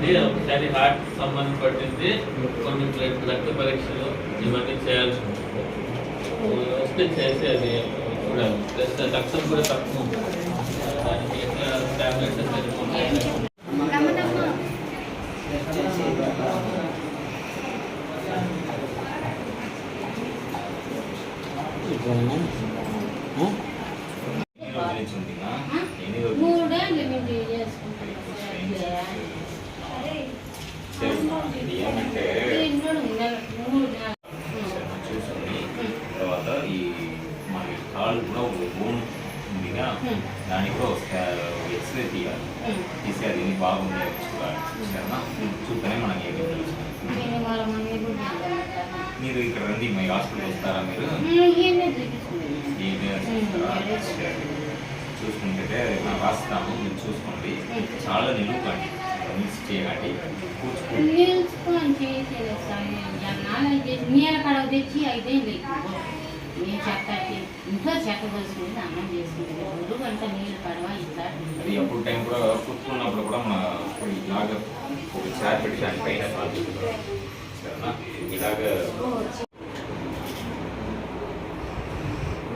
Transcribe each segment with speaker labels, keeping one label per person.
Speaker 1: ఇక్కడికి ఒకసారి హార్ట్ సంబంధం పట్టింది. కొన్ని బ్లడ్ రక్త పరీక్షలు ఇవన్నీ చేయాల్సి ఉంటుంది వస్తే చేసి అది చూడాలి. ప్లస్ రక్తం కూడా తక్కువ ఉంటుంది దానికి ఎట్లా టాబ్లెట్ సరిపోతుంది
Speaker 2: మూడేళ్ళు
Speaker 3: తీసి అది బాగుంది చూస్తేనే మనకి మీరు ఇక్కడ రండి మీ హాస్పిటల్ వస్తారా మీరు. చూసుకుంటే మనం రాస్తాము మీరు చూసుకోండి. చాలా నిలుపుకోండి మిక్స్ చేయండి. కూర్చుకోండి.
Speaker 2: నిలుచుకొని చేసేది సార్ జనాలు చేసి నీళ్ళ కడవ తెచ్చి అయితే లేదు నేను చెత్త ఇంట్లో చెత్త పోసుకుంటే అన్నం చేసుకుంటే రెండు గంట నీళ్ళు కడవ ఇట్లా
Speaker 3: అది అప్పుడు టైం కూడా కూర్చున్నప్పుడు కూడా మన ఇప్పుడు ఇలాగ ఒక చార్ పెట్టి దాని పైన కాదు సరేనా ఇలాగ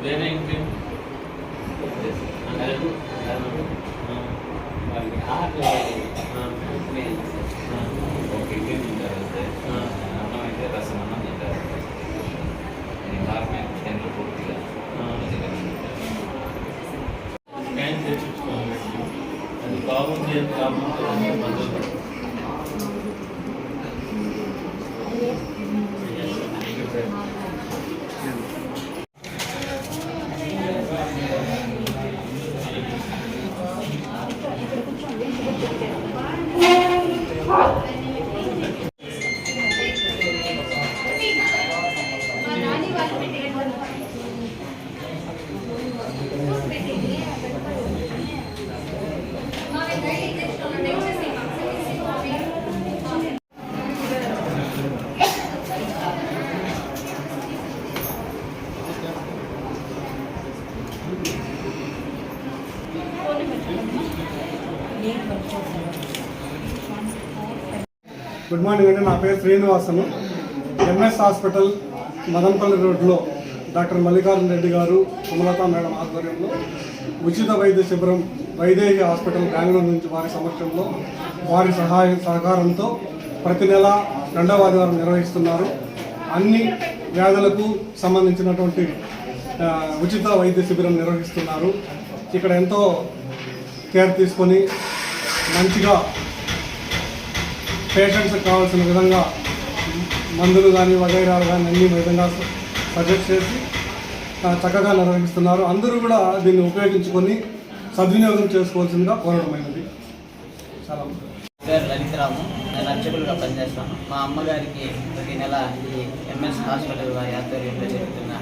Speaker 1: వేరే ఇంకేం అంటే బాగుంది అని కాబట్టి మందులు
Speaker 4: గుడ్ మార్నింగ్ అండి. నా పేరు శ్రీనివాసను. ఎంఎస్ హాస్పిటల్ మదనపల్లి రోడ్లో డాక్టర్ మల్లికార్జున రెడ్డి గారు సుమలత మేడం ఆధ్వర్యంలో ఉచిత వైద్య శిబిరం వైదేహి హాస్పిటల్ బెంగళూరు నుంచి వారి సమక్షంలో వారి సహాయం సహకారంతో ప్రతి నెల రెండవ ఆదివారం నిర్వహిస్తున్నారు. అన్ని వ్యాధులకు సంబంధించినటువంటి ఉచిత వైద్య శిబిరం నిర్వహిస్తున్నారు. ఇక్కడ ఎంతో కేర్ తీసుకొని మంచిగా పేషెంట్స్కి కావాల్సిన విధంగా మందులు కానీ వగైరాలు కానీ అన్ని విధంగా సజెస్ట్ చేసి చక్కగా నిర్వహిస్తున్నారు. అందరూ కూడా దీన్ని ఉపయోగించుకొని సద్వినియోగం చేసుకోవాల్సిందిగా కోరడమైనది. చాలా
Speaker 5: పేరు లలితరాము. నేను అర్చకులుగా పనిచేస్తాను. మా అమ్మగారికి ప్రతి నెల ఈ ఎంఎస్ హాస్పిటల్ వారి ఆధ్వర్యంలో జరుగుతున్న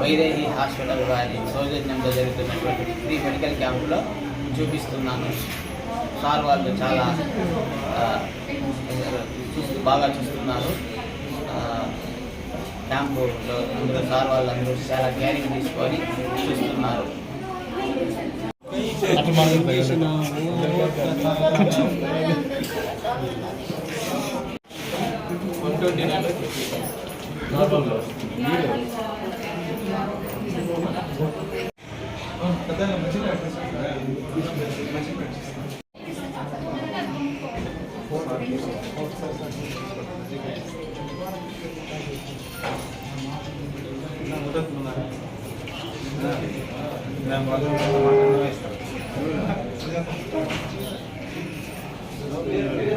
Speaker 5: వైదేహి హాస్పిటల్ వారి సౌజన్యంలో జరుగుతున్నటువంటి ఫ్రీ మెడికల్ క్యాంపులో చూపిస్తున్నాను. సార్ వాళ్ళు చాలా చూస్తూ బాగా చూస్తున్నారు. క్యాంపులో అందరూ సార్ వాళ్ళందరూ చాలా కేరింగ్ తీసుకొని చూస్తున్నారు.
Speaker 3: నార్మల్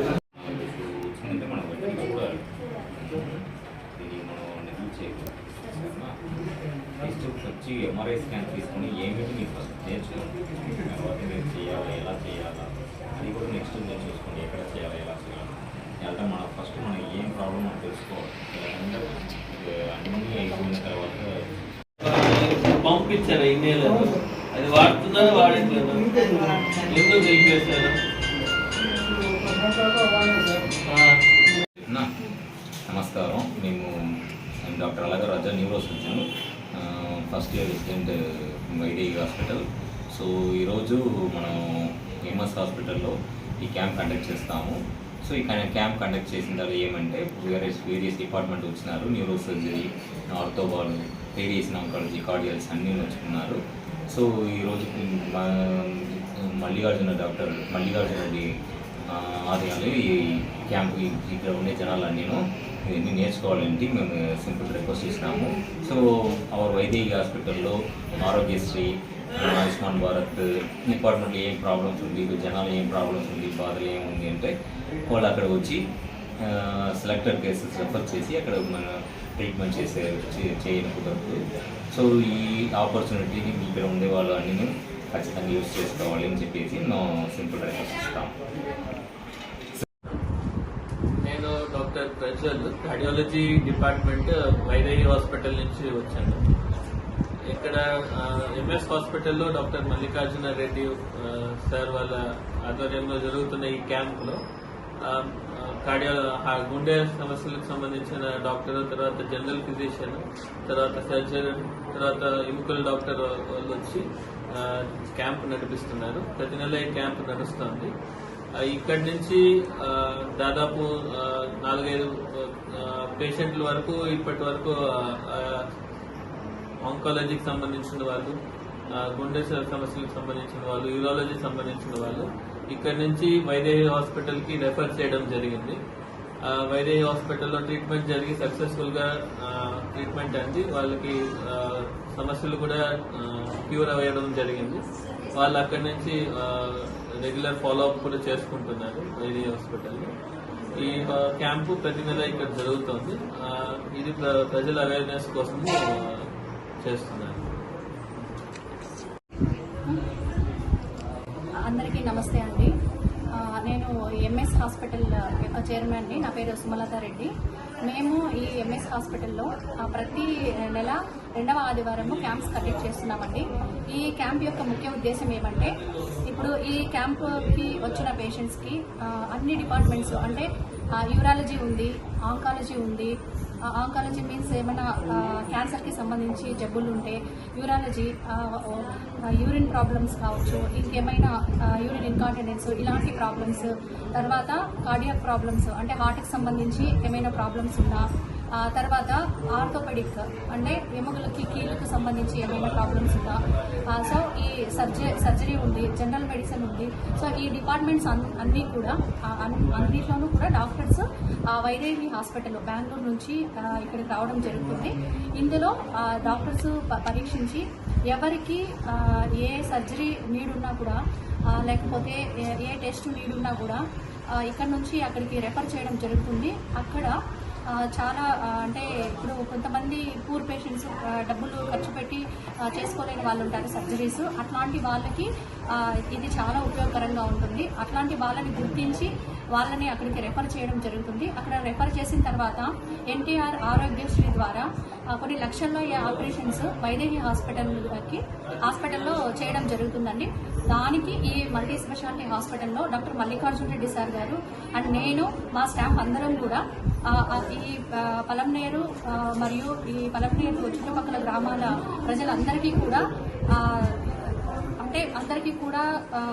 Speaker 3: కూర్చుంటే మనం గట్టిగా కూడా మనం నెగ్లెక్ట్ చేయకూడదు నెక్స్ట్ వచ్చి ఎంఆర్ఐ స్కాన్ తీసుకొని ఏమిటి మీకు ఫస్ట్ నేర్చుకోండి తర్వాత మీరు చేయాలా ఎలా చేయాలా? అది కూడా నెక్స్ట్ మీరు చూసుకోండి ఎక్కడ చేయాలా ఎలా చేయాలి? అంటే మనం ఏం ప్రాబ్లం మనం తెలుసుకోవాలి. లేదంటే ఇది అన్నీ అయిపోయిన తర్వాత
Speaker 1: పంపించారు ఇన్నేళ్ళు అది వాడుతున్నారా వాడట్లేదు? ఎందుకు.
Speaker 3: నా నమస్కారం. మేము doctor Alaga Raja neuro surgeon first year resident Vaidehi hospital. So ఈరోజు మనం ఎంఎస్ హాస్పిటల్లో ఈ క్యాంప్ కండక్ట్ చేస్తాము. సో ఈ క్యాంప్ కండక్ట్ చేసిన తర్వాత ఏమంటే వేరియస్ వేరియస్ డిపార్ట్మెంట్ వచ్చినారు న్యూరో సర్జరీ ఆర్థోబాల్ వేరియస్ ఆంకాలజీ కార్డియల్స్ అన్నీ వచ్చుకున్నారు సో ఈరోజు మల్లికార్జున డాక్టర్ మల్లికార్జున రెడ్డి ఈ క్యాంప్ ఇక్కడ ఉండే జనాలన్నీను ఇవన్నీ నేర్చుకోవాలంటే మేము సింపుల్ రిక్వెస్ట్ చేసినాము. సో అవర్ వైదేహి హాస్పిటల్లో ఆరోగ్యశ్రీ ఆయుష్మాన్ భారత్ డిపార్ట్మెంట్లో ఏం ప్రాబ్లమ్స్ ఉంది జనాలు ఏం ప్రాబ్లమ్స్ ఉంది బాధలు ఏముంది అంటే వాళ్ళు అక్కడ వచ్చి సెలెక్టర్ కేసెస్ రెఫర్ చేసి అక్కడ మన ట్రీట్మెంట్ చేసే చే- చేయడం కుదరదు సో ఈ ఆపర్చునిటీని ఇక్కడ ఉండే వాళ్ళు అన్నీ ఖచ్చితంగా యూజ్ చేసుకోవాలి అని చెప్పేసి మేము సింపుల్ రిక్వెస్ట్ ఇస్తాం.
Speaker 1: నేను doctor Prajwal cardiology department Vaidehi hospital నుంచి వచ్చాను. ఇక్కడ ఎంఎస్ హాస్పిటల్లో డాక్టర్ మల్లికార్జున రెడ్డి సార్ వాళ్ళ ఆధ్వర్యంలో జరుగుతున్న ఈ క్యాంప్లో కార్డియో గుండె సమస్యలకు సంబంధించిన డాక్టర్ తర్వాత జనరల్ ఫిజిషియన్ తర్వాత సర్జన్ తర్వాత ఎముకల డాక్టర్ వాళ్ళు వచ్చి క్యాంప్ నడిపిస్తున్నారు. ప్రతి నెల ఈ క్యాంప్ నడుస్తుంది. ఇక్కడి నుంచి దాదాపు నాలుగైదు పేషెంట్ల వరకు ఇప్పటి వరకు ఆంకాలజీకి సంబంధించిన వాళ్ళు గుండె సమస్యలకు సంబంధించిన వాళ్ళు యూరాలజీకి సంబంధించిన వాళ్ళు ఇక్కడ నుంచి వైదేహి హాస్పిటల్కి రెఫర్ చేయడం జరిగింది. వైదేహి హాస్పిటల్లో ట్రీట్మెంట్ జరిగి సక్సెస్ఫుల్గా ట్రీట్మెంట్ అంది. వాళ్ళకి సమస్యలు కూడా క్యూర్ అవ్వడం జరిగింది. వాళ్ళు అక్కడి నుంచి రెగ్యులర్ ఫాలో అప్ కూడా చేసుకుంటున్నారు వైదేహి హాస్పిటల్లో. ఈ క్యాంపు ప్రతి నెల ఇక్కడ జరుగుతుంది. ఇది ప్ర- ప్రజల అవేర్నెస్ కోసము ఆ,
Speaker 6: అందరికీ నమస్తే అండి. నేను ఎంఎస్ హాస్పిటల్ యొక్క చైర్మన్ని నా పేరు సుమలత రెడ్డి. మేము ఈ ఎంఎస్ హాస్పిటల్లో ప్రతి నెల రెండవ ఆదివారము క్యాంప్స్ కండక్ట్ చేస్తున్నామండి. ఈ క్యాంప్ యొక్క ముఖ్య ఉద్దేశం ఏమంటే ఇప్పుడు ఈ క్యాంప్కి వచ్చిన పేషెంట్స్కి అన్ని డిపార్ట్మెంట్స్ అంటే యూరాలజీ ఉంది ఆంకాలజీ ఉంది ఆంకాలజీ మీన్స్ ఏమైనా క్యాన్సర్కి సంబంధించి జబ్బులు ఉంటే యూరాలజీ యూరిన్ ప్రాబ్లమ్స్ కావచ్చు ఇంకేమైనా యూరిన్ ఇన్కాంటినెన్స్ ఇలాంటి ప్రాబ్లమ్స్ తర్వాత కార్డియాక్ ప్రాబ్లమ్స్ అంటే హార్ట్కి సంబంధించి ఏమైనా ప్రాబ్లమ్స్ ఉన్నా తర్వాత ఆర్థోపెడిక్ అంటే ఎముకలకి కీళ్ళకు సంబంధించి ఏమైనా ప్రాబ్లమ్స్ ఉందా? సో ఈ సర్జరీ సర్జరీ ఉంది జనరల్ మెడిసిన్ ఉంది. సో ఈ డిపార్ట్మెంట్స్ అన్- అన్నీ కూడా అన్- అన్నిట్లోనూ కూడా డాక్టర్స్ ఆ, వైదేహి హాస్పిటల్ బెంగళూరు నుంచి ఇక్కడికి రావడం జరుగుతుంది. ఇందులో డాక్టర్స్ పరీక్షించి ఎవరికి ఏ సర్జరీ నీడున్నా ఉన్నా కూడా లేకపోతే ఏ- టెస్ట్ నీడున్నా కూడా ఇక్కడ నుంచి అక్కడికి రెఫర్ చేయడం జరుగుతుంది. అక్కడ చాలా అంటే ఇప్పుడు కొంతమంది పూర్ పేషెంట్స్ డబ్బులు ఖర్చు పెట్టి చేసుకోలేని వాళ్ళు ఉంటారు సర్జరీస్ అట్లాంటి వాళ్ళకి ఇది చాలా ఉపయోగకరంగా ఉంటుంది. అట్లాంటి వాళ్ళని గుర్తించి వాళ్ళని అక్కడికి రెఫర్ చేయడం జరుగుతుంది. అక్కడ రెఫర్ చేసిన తర్వాత ఎన్టీఆర్ ఆరోగ్యశ్రీ ద్వారా కొన్ని లక్షల్లో ఈ ఆపరేషన్స్ వైదేహి హాస్పిటల్కి హాస్పిటల్లో చేయడం జరుగుతుందండి. దానికి ఈ మల్టీ స్పెషాలిటీ హాస్పిటల్లో doctor Mallikarjuna Reddy sir garu and నేను మా స్టాఫ్ అందరం కూడా ఈ పలంనేరు మరియు ఈ పలంనేరు చుట్టుపక్కల గ్రామాల ప్రజలందరికీ కూడా అంటే అందరికీ కూడా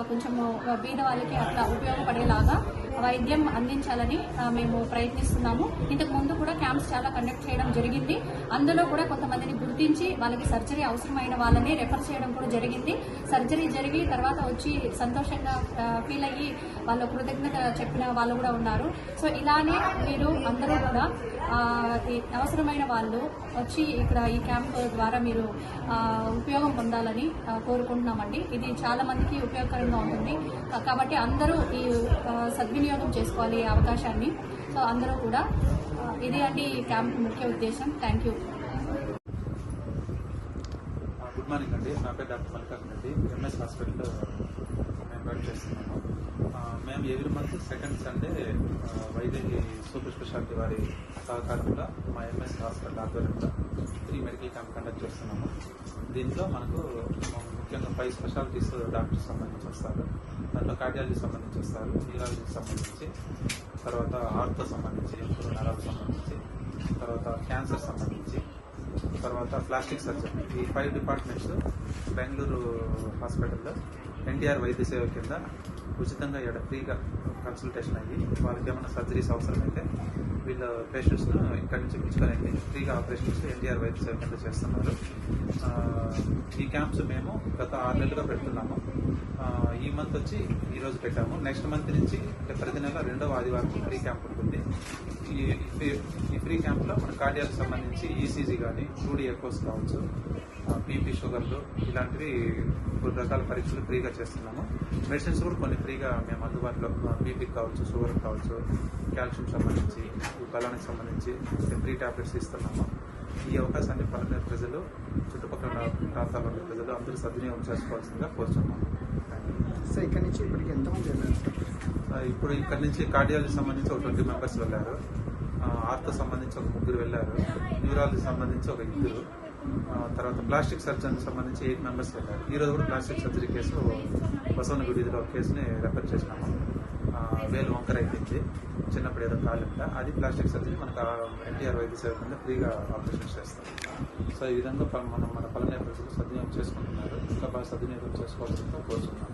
Speaker 6: కొంచెము బీద వాళ్ళకి అట్లా ఉపయోగపడేలాగా వైద్యం అందించాలని మేము ప్రయత్నిస్తున్నాము. ఇంతకు ముందు కూడా క్యాంప్స్ చాలా కండక్ట్ చేయడం జరిగింది. అందులో కూడా కొంతమందిని గుర్తించి వాళ్ళకి సర్జరీ అవసరమైన వాళ్ళని రెఫర్ చేయడం కూడా జరిగింది. సర్జరీ జరిగి తర్వాత వచ్చి సంతోషంగా ఫీల్ అయ్యి వాళ్ళు కృతజ్ఞత చెప్పిన వాళ్ళు కూడా ఉన్నారు. సో ఇలానే మీరు అందరూ కూడా అవసరమైన వాళ్ళు వచ్చి ఇక్కడ ఈ క్యాంప్ ద్వారా మీరు ఉపయోగం పొందాలని కోరుకుంటున్నామండి. ఇది చాలా మందికి ఉపయోగకరంగా ఉంటుంది. కాబట్టి అందరూ ఈ సద్వినియోగం చేసుకోవాలి ఈ అవకాశాన్ని. సో అందరూ కూడా ఇది ఇదే అండి ఈ క్యాంప్ ముఖ్య ఉద్దేశం. Thank you.
Speaker 7: గుడ్ మార్నింగ్ అండి. నా పేరు డాక్టర్ మల్లికార్జున అండి ఎంఎస్ హాస్పిటల్ కండక్ట్ చేస్తున్నాము. మేము ఎవ్రీ మంత్ సెకండ్ సండే ఆ, సూపర్ స్పెషాలిటీ వారి సహకారంలో మా ఎంఎస్ హాస్పిటల్ ఆధ్వర్యంలో ఫ్రీ మెడికల్ క్యాంప్ కండక్ట్ చేస్తున్నాము. దీంట్లో మనకు ముఖ్యంగా ఫైవ్ స్పెషాలిటీస్ డాక్టర్స్ సంబంధించి వస్తారు. దాంట్లో కార్డియాలజీ సంబంధించి వస్తారు న్యూరాలజీకి సంబంధించి తర్వాత హార్ట్తో సంబంధించి నరాలకు సంబంధించి తర్వాత క్యాన్సర్ సంబంధించి తర్వాత ప్లాస్టిక్ సర్జరీ ఈ ఫైవ్ డిపార్ట్మెంట్స్ బెంగళూరు హాస్పిటల్లో ఎన్టీఆర్ వైద్య సేవ కింద ఉచితంగా ఇక్కడ ఫ్రీగా కన్సల్టేషన్ అయ్యి వాళ్ళకి ఏమైనా సర్జరీస్ అవసరమైతే వీళ్ళ పేషెంట్స్ను ఇక్కడి నుంచి పిలుచుకొని ఫ్రీగా ఆపరేషన్స్ ఎన్టీఆర్ వైద్య సేవ కింద చేస్తున్నారు. ఈ క్యాంప్స్ మేము గత ఆరు నెలలుగా పెడుతున్నాము. ఈ మంత్ వచ్చి ఈరోజు పెట్టాము. నెక్స్ట్ మంత్ నుంచి ప్రతి నెల రెండవ ఆదివారం ఫ్రీ క్యాంప్ ఉంటుంది. ఈ ఈ ఫ్రీ క్యాంప్లో మన కార్డియాకి సంబంధించి ఈసీజీ కానీ టూడీ ఎకోస్ కావచ్చు. బీపీ షుగర్లు ఇలాంటివి కొన్ని రకాల పరీక్షలు ఫ్రీగా చేస్తున్నాము. మెడిసిన్స్ కూడా కొన్ని ఫ్రీగా మేము అందుబాటులో బీపీకి కావచ్చు షుగర్ కావచ్చు కాల్షియం సంబంధించి బలానికి సంబంధించి ఫ్రీ టాబ్లెట్స్ ఇస్తున్నాము. ఈ అవకాశాన్ని పల్లెటూరు ప్రజలు చుట్టుపక్కల ప్రాంతాల్లో ఉన్న ప్రజలు అందరూ సద్వినియోగం చేసుకోవాల్సిందిగా కోరుతున్నాము
Speaker 8: సో ఇక్కడ నుంచి ఇప్పటికి ఎంతమంది వెళ్ళారు సార్?
Speaker 7: ఇప్పుడు ఇక్కడ నుంచి కార్డియాలజీ సంబంధించి ఒక ట్వంటీ మెంబర్స్ వెళ్ళారు. ఆర్తో సంబంధించి ఒక ముగ్గురు వెళ్ళారు. న్యూరాలజీ సంబంధించి ఒక ఇద్దరు. తర్వాత ప్లాస్టిక్ సర్జన్కి సంబంధించి ఎయిట్ మెంబర్స్ వెళ్ళారు. ఈరోజు కూడా ప్లాస్టిక్ సర్జరీ కేసు బసవనగుడిలో ఒక కేసుని రెఫర్ చేసినాము. వేలు వంకర అయిపోయింది చిన్నప్పుడు ఏదో కాలింట అది ప్లాస్టిక్ సర్జరీ మనకు ఎన్టీఆర్ వైద్య సేవ కింద ఫ్రీగా ఆపరేషన్ చేస్తాం. సో ఈ విధంగా మనం మన పలనే ప్రజలు సద్వినియోగం చేసుకుంటున్నారు. ఇంకా బాగా సద్వినియోగం చేసుకోవాల్సిందిగా కోరుతున్నాం.